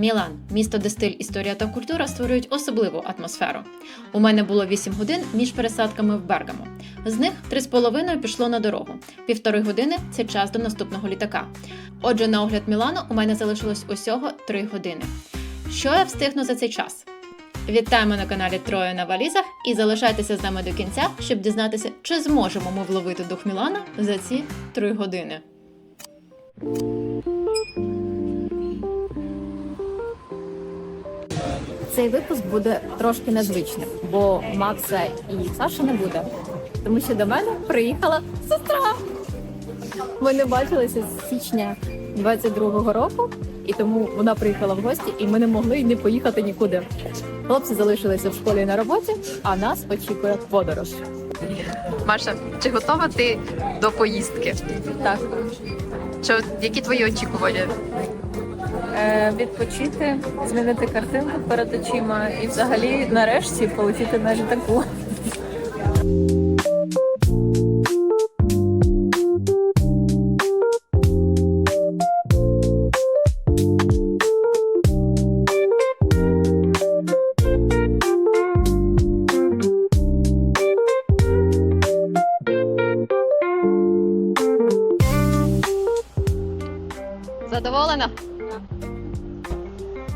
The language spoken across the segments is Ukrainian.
Мілан, місто, де стиль, історія та культура створюють особливу атмосферу. У мене було 8 годин між пересадками в Бергамо. З них 3,5 пішло на дорогу. Півтори години це час до наступного літака. Отже, на огляд Мілану у мене залишилось усього 3 години. Що я встигну за цей час? Вітаємо на каналі Троє на валізах і залишайтеся з нами до кінця, щоб дізнатися, чи зможемо ми вловити дух Мілана за ці 3 години. Цей випуск буде трошки незвичним, бо Макса і Саша не буде, тому що до мене приїхала сестра. Ми не бачилися з січня 22-го року, і тому вона приїхала в гості, і ми не могли не поїхати нікуди. Хлопці залишилися в школі на роботі, а нас очікує подорож. Маша, чи готова ти до поїздки? Так, Що, які твої очікування? Е, відпочити, змінити картинку перед очима і взагалі нарешті полетіти на літаку. Задоволена?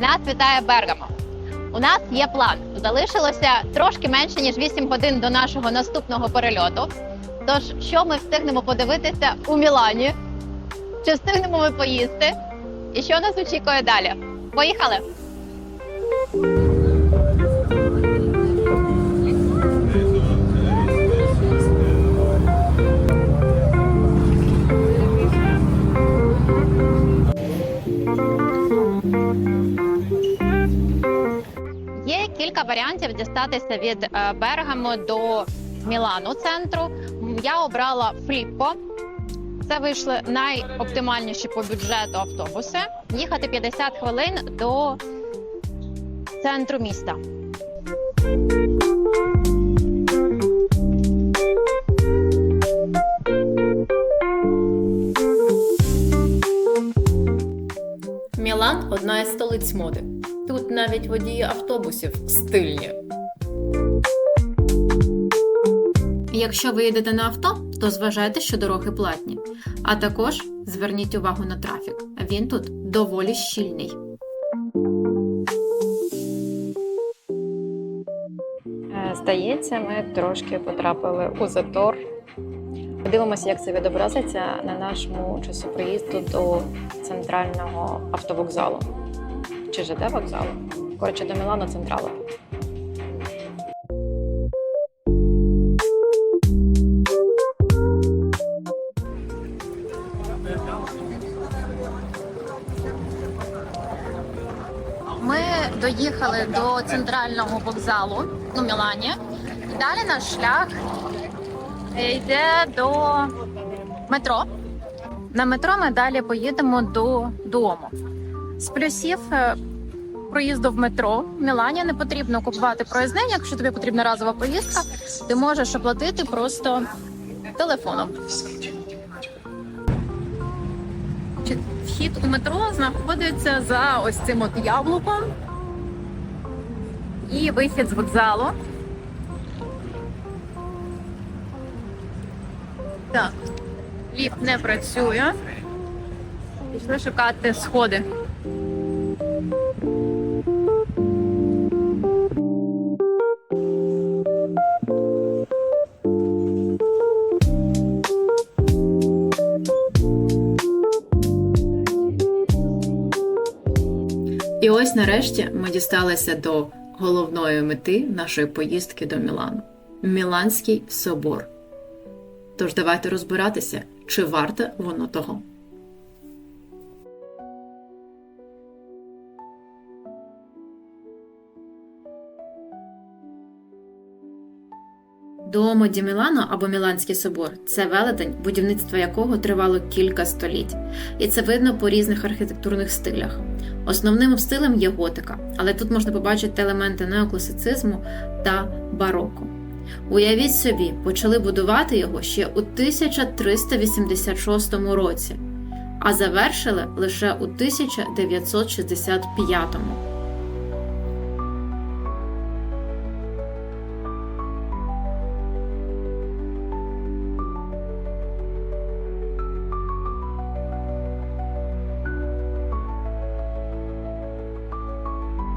Нас вітає Бергамо. У нас є план. Залишилося трошки менше ніж 8 годин до нашого наступного перельоту. Тож, що ми встигнемо подивитися у Мілані? Чи встигнемо ми поїсти? І що нас очікує далі? Поїхали! Варіантів дістатися від е, Бергамо до Мілану центру. Я обрала Фліппо. Це вийшли найоптимальніші по бюджету автобуси. Їхати 50 хвилин до центру міста. Мілан одна із столиць моди. Навіть водії автобусів стильні. Якщо ви їдете на авто, то зважайте, що дороги платні. А також зверніть увагу на трафік. Він тут доволі щільний. Е, Здається, ми трошки потрапили у затор. Подивимося, як це відобразиться на нашому часу приїзду до центрального автовокзалу чи ЖД вокзалу. Коротше, до Мілану централу. Ми доїхали до центрального вокзалу у Мілані. І далі наш шлях йде до метро. На метро ми далі поїдемо до дому. З плюсів е, проїзду в метро в Мілані не потрібно купувати проїзний. Якщо тобі потрібна разова поїздка, ти можеш оплатити просто телефоном. Вхід у метро знаходиться за ось цим от яблуком. І вихід з вокзалу. Так, ліфт не працює. Пішли шукати сходи. І ось нарешті ми дісталися до головної мети нашої поїздки до Мілану Міланський собор. Тож давайте розбиратися, чи варте воно того. Дуомо ді Мілано або Міланський собор це велетень, будівництво якого тривало кілька століть, і це видно по різних архітектурних стилях. Основним стилем є готика, але тут можна побачити елементи неокласицизму та бароко. Уявіть собі, почали будувати його ще у 1386 році, а завершили лише у 1965-му.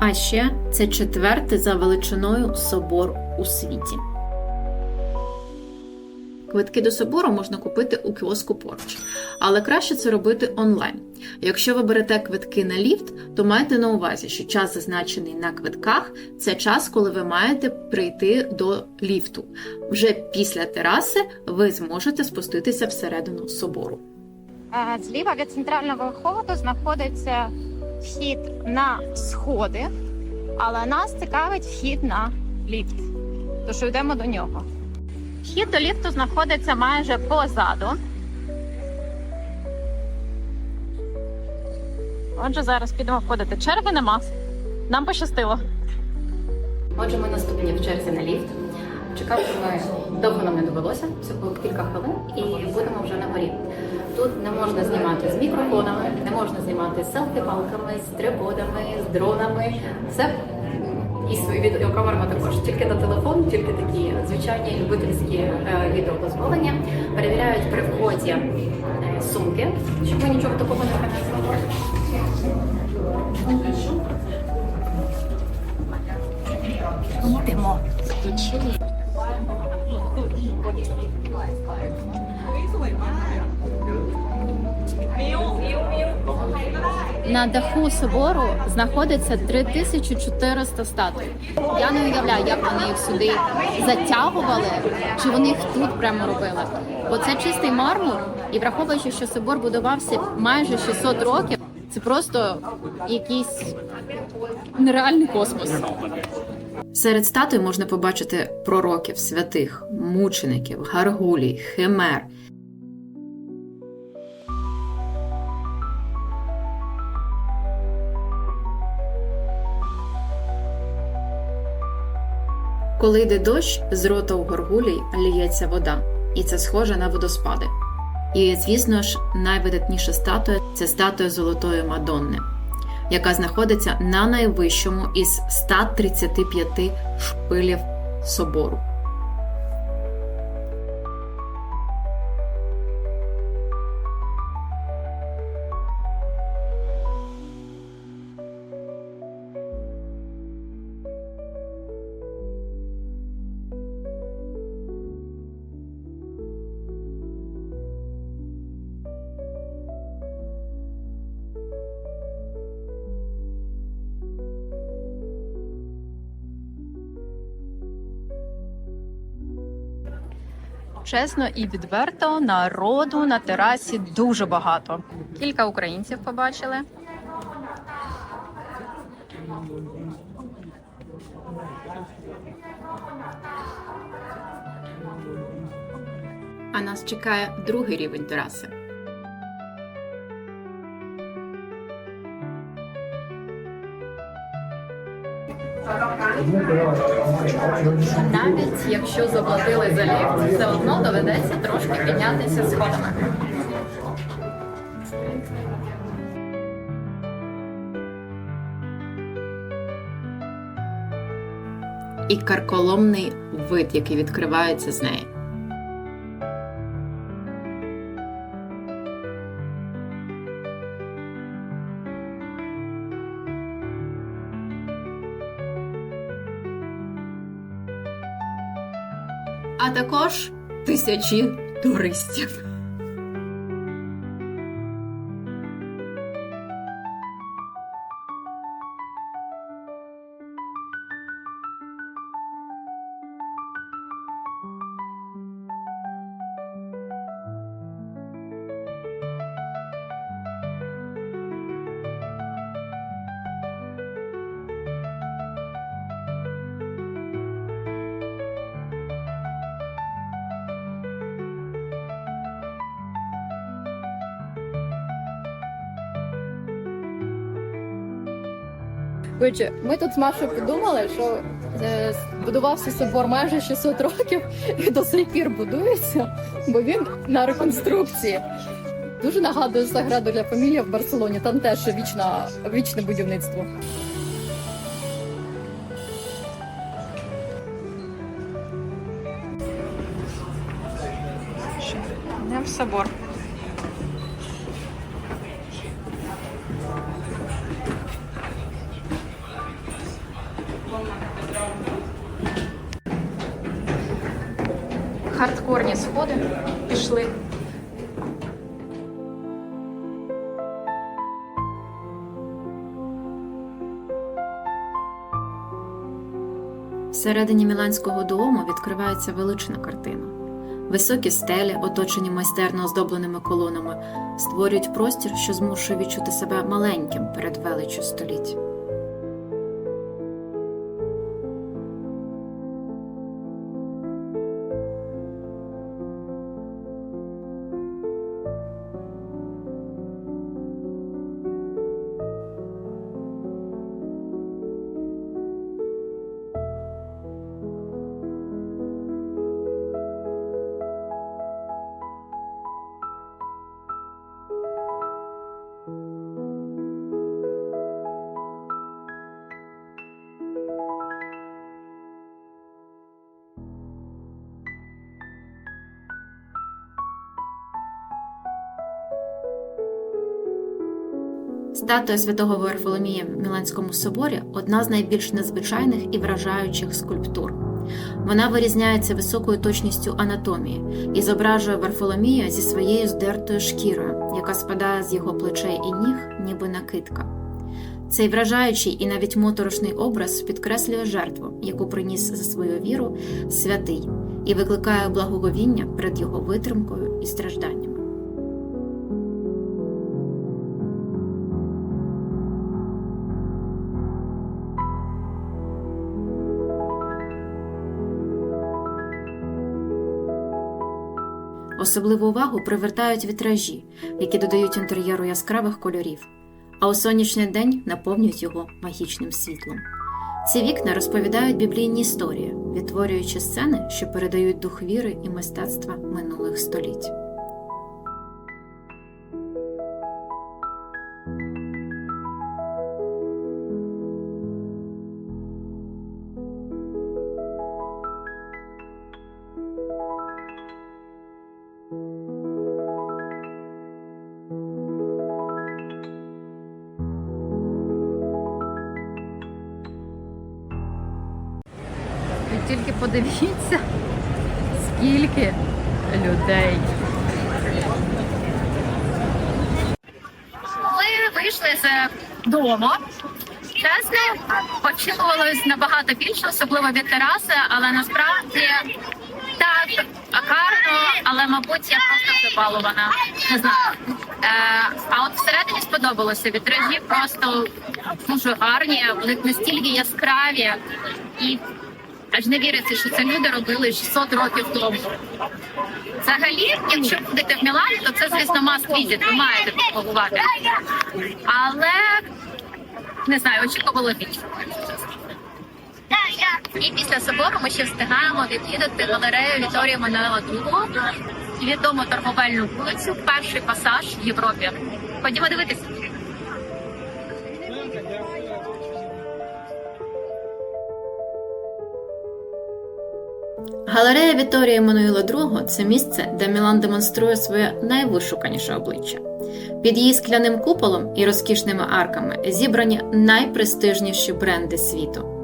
А ще це четвертий за величиною собор у світі. Квитки до собору можна купити у кіоску поруч, але краще це робити онлайн. Якщо ви берете квитки на ліфт, то майте на увазі, що час, зазначений на квитках, це час, коли ви маєте прийти до ліфту. Вже після тераси ви зможете спуститися всередину собору. Зліва від центрального входу знаходиться вхід на сходи, але нас цікавить вхід на ліфт. Тож йдемо до нього. Вхід до ліфту знаходиться майже позаду. Отже, зараз підемо входити. Черги нема. Нам пощастило. Отже, ми наступні в черзі на ліфт. Чекати ми довго нам не довелося, всього кілька хвилин, і будемо вже на горі. Тут не можна знімати з мікрофонами, не можна знімати з селфі-палками, з триподами, з дронами. Все і свої відеокамерами також. Тільки на телефон, тільки такі звичайні любительські е, відеодозволення. Перевіряють при вході е, сумки, щоб ми нічого такого не принесли. Йдемо. На даху собору знаходиться 3400 статуй. Я не уявляю, як вони їх сюди затягували, чи вони їх тут прямо робили. Бо це чистий мармур, і враховуючи, що собор будувався майже 600 років, це просто якийсь нереальний космос. Серед статуй можна побачити пророків, святих, мучеників, гаргулій, химер. Коли йде дощ, з рота у горгулій ліється вода, і це схоже на водоспади. І, звісно ж, найвидатніша статуя це статуя Золотої Мадонни, яка знаходиться на найвищому із 135 шпилів собору. Чесно і відверто, народу на терасі дуже багато. Кілька українців побачили. А нас чекає другий рівень тераси. Навіть якщо заплатили за ліфт, все одно доведеться трошки піднятися сходами. І карколомний вид, який відкривається з неї. А також тисячі туристів. Коротше, ми тут з Машою подумали, що е, будувався собор майже 600 років і до сих пір будується, бо він на реконструкції. Дуже нагадує Саграду для Фамілія в Барселоні. Там теж вічна, вічне будівництво. Йдемо в собор. Всередині Міланського дому відкривається велична картина. Високі стелі, оточені майстерно оздобленими колонами, створюють простір, що змушує відчути себе маленьким перед величчю століть. Статуя святого Варфоломія в Міланському соборі одна з найбільш незвичайних і вражаючих скульптур. Вона вирізняється високою точністю анатомії і зображує Варфоломія зі своєю здертою шкірою, яка спадає з його плечей і ніг, ніби накидка. Цей вражаючий і навіть моторошний образ підкреслює жертву, яку приніс за свою віру святий, і викликає благоговіння перед його витримкою і стражданнями. Особливу увагу привертають вітражі, які додають інтер'єру яскравих кольорів, а у сонячний день наповнюють його магічним світлом. Ці вікна розповідають біблійні історії, відтворюючи сцени, що передають дух віри і мистецтва минулих століть. Подивіться, скільки людей. Ми вийшли з дому. Чесно, очікувалось набагато більше, особливо від тераси, але насправді так гарно, але мабуть я просто забалована. Не знаю. Е, а от всередині сподобалося. Вітражі просто дуже гарні, вони настільки яскраві і аж не віриться, що це люди робили 600 років тому. Взагалі, якщо будете в Мілані, то це, звісно, must visit, ви маєте побувати. Але не знаю, очікувало більше. І після собору ми ще встигаємо відвідати галерею Віторія Мануела II, відому торговельну вулицю, перший пасаж в Європі. Ходімо дивитися. Галерея Віторія Еммануїла II – це місце, де Мілан демонструє своє найвишуканіше обличчя. Під її скляним куполом і розкішними арками зібрані найпрестижніші бренди світу.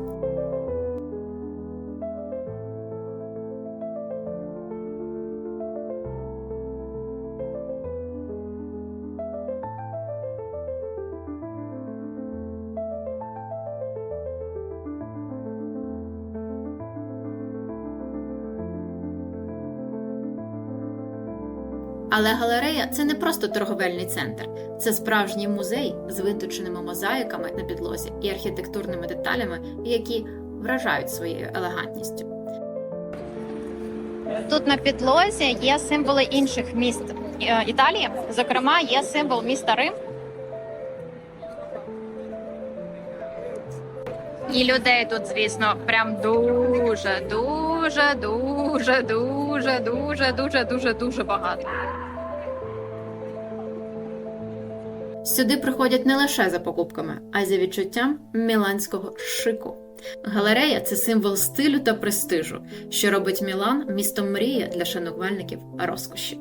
Але галерея це не просто торговельний центр, це справжній музей з виточеними мозаїками на підлозі і архітектурними деталями, які вражають своєю елегантністю. Тут на підлозі є символи інших міст е, Італії. Зокрема, є символ міста Рим. І людей тут, звісно, прям дуже, дуже, дуже, дуже, дуже, дуже, дуже, дуже багато. Сюди приходять не лише за покупками, а й за відчуттям міланського шику. Галерея це символ стилю та престижу, що робить Мілан містом мрії для шанувальників розкоші.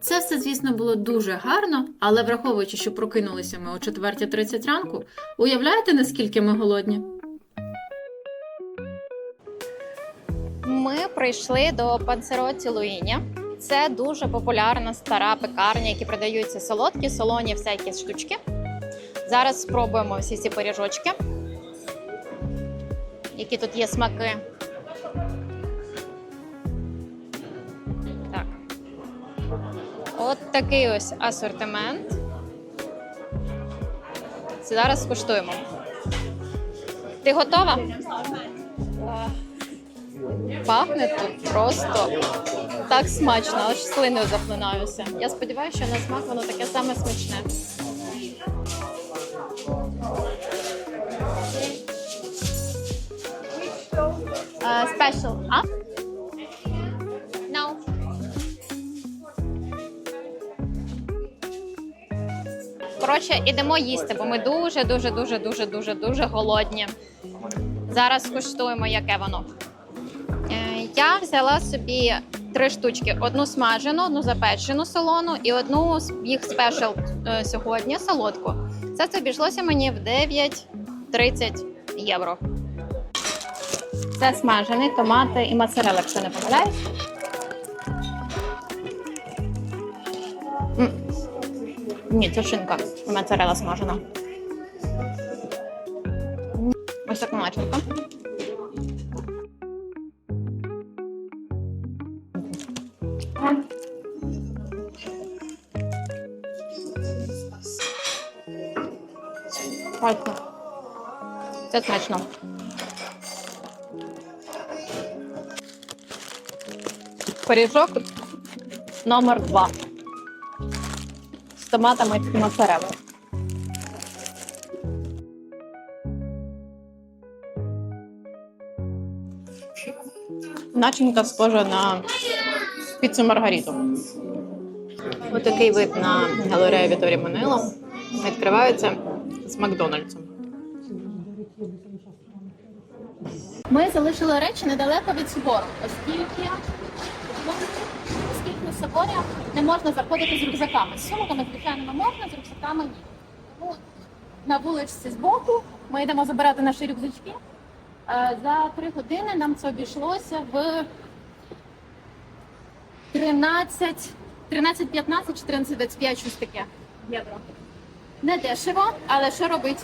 Це все, звісно, було дуже гарно, але враховуючи, що прокинулися ми о 4.30 ранку, уявляєте, наскільки ми голодні? Ми прийшли до панцероті Луїня. Це дуже популярна стара пекарня, які продаються солодкі, солоні, всякі штучки. Зараз спробуємо всі ці пиріжочки, які тут є смаки. Так. От такий ось асортимент. Це Зараз скуштуємо. Ти готова? Пахне тут просто так смачно, аж слиною захлинаюся. Я сподіваюся, що на смак воно таке саме смачне. Uh, а? Коротше, ідемо їсти, бо ми дуже, дуже, дуже, дуже, дуже, дуже голодні. Зараз скуштуємо, яке воно. Я взяла собі три штучки: одну смажену, одну запечену солону і одну їх спешл е, сьогодні солодку. Це це обійшлося мені в 9,30 євро. Це смажений томати і моцарелла, якщо не помиляюсь. Ні, це шинка моцарелла смажена. Ось така начинка. Це смачно. Пиріжок номер два. З томатами і моцареллою. Начинка схожа на піцу Маргариту. Отакий вид на галерею Віторі Манило відкривається з Макдональдсом. Ми залишили речі недалеко від собору, оскільки, оскільки в соборі не можна заходити з рюкзаками. З сумками, звичайно, можна, з рюкзаками ні. Тому на вуличці збоку ми йдемо забирати наші рюкзачки. Е, За три години нам це обійшлося в 13, 13, 15, 14, 25, щось таке євро. Не дешево, але що робить?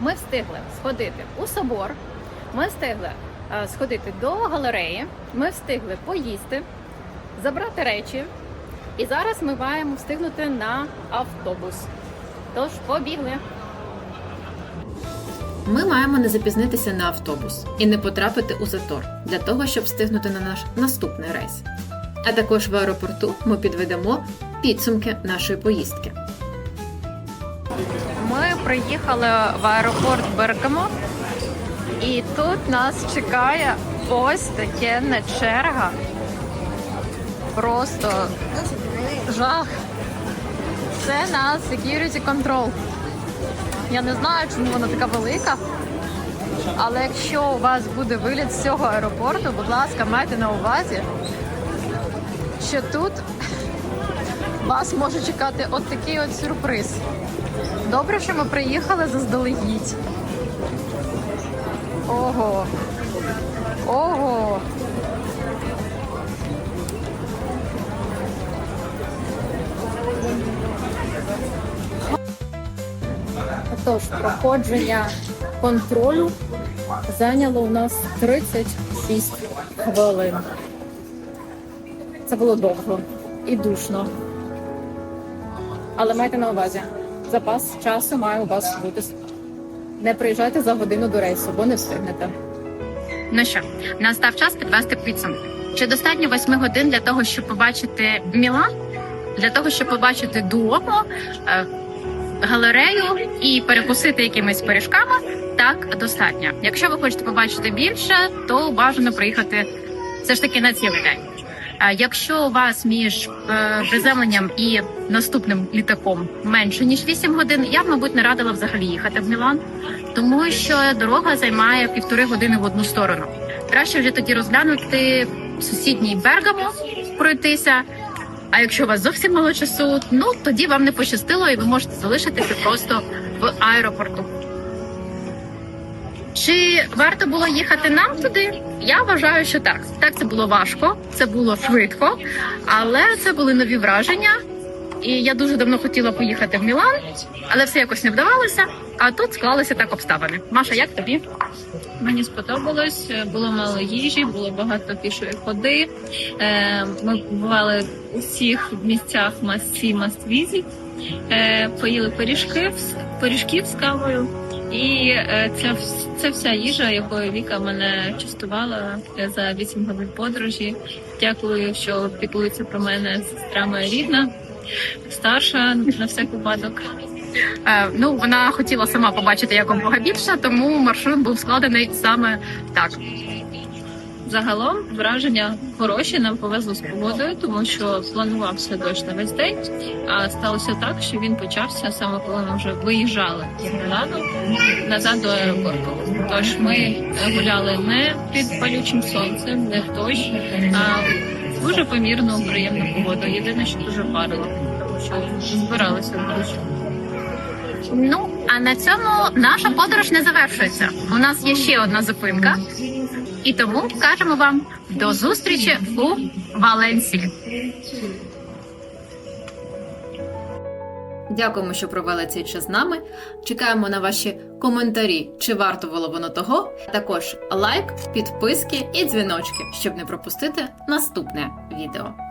Ми встигли сходити у собор, ми встигли е, сходити до галереї, ми встигли поїсти, забрати речі, і зараз ми маємо встигнути на автобус. Тож побігли. Ми маємо не запізнитися на автобус і не потрапити у затор для того, щоб встигнути на наш наступний рейс. А також в аеропорту ми підведемо підсумки нашої поїздки. Приїхали в аеропорт Бергамо, і тут нас чекає ось таке черга. Просто жах. Це на security control. Я не знаю, чому вона така велика. Але якщо у вас буде виліт з цього аеропорту, будь ласка, майте на увазі, що тут вас може чекати от такий от сюрприз. Добре, що ми приїхали заздалегідь. Ого. Ого. Тож проходження контролю зайняло у нас 36 хвилин. Це було довго і душно. Але майте на увазі, запас часу має у вас бути. Не приїжджайте за годину до рейсу, бо не встигнете. Ну що, настав час підвести підсумки. Чи достатньо 8 годин для того, щоб побачити Мілан? для того, щоб побачити дуомо, е, галерею і перекусити якимись пиріжками, так достатньо. Якщо ви хочете побачити більше, то бажано приїхати все ж таки на цілий день. Якщо у вас між е, приземленням і наступним літаком менше ніж 8 годин, я б, мабуть, не радила взагалі їхати в Мілан, тому що дорога займає півтори години в одну сторону. Краще вже тоді розглянути сусідній Бергамо, пройтися. А якщо у вас зовсім мало часу, ну тоді вам не пощастило, і ви можете залишитися просто в аеропорту. Чи варто було їхати нам туди? Я вважаю, що так. Так, це було важко, це було швидко, але це були нові враження. І я дуже давно хотіла поїхати в Мілан, але все якось не вдавалося. А тут склалися так обставини. Маша, як тобі? Мені сподобалось, було мало їжі, було багато пішої ходи. Е, Ми бували у всіх місцях масці маствізі, поїли пиріжки, пиріжків з кавою. І це, це вся їжа, якою Віка мене частувала е, за 8 годин подорожі. Дякую, що піклується про мене сестра моя рідна, старша на всяк випадок. Е, ну вона хотіла сама побачити якомога більше, тому маршрут був складений саме так. Загалом враження хороші. Нам повезло з погодою, тому що планувався дощ на весь день. А сталося так, що він почався саме коли ми вже виїжджали з Мілану назад до аеропорту. Тож ми гуляли не під палючим сонцем, не в дощ, а дуже помірну, приємну погоду. Єдине, що дуже парило, тому що збиралися в дощ. Ну а на цьому наша подорож не завершується. У нас є ще одна зупинка, і тому кажемо вам до зустрічі у Валенсії. Дякуємо, що провели цей час з нами. Чекаємо на ваші коментарі, чи варто було воно того. Також лайк, підписки і дзвіночки, щоб не пропустити наступне відео.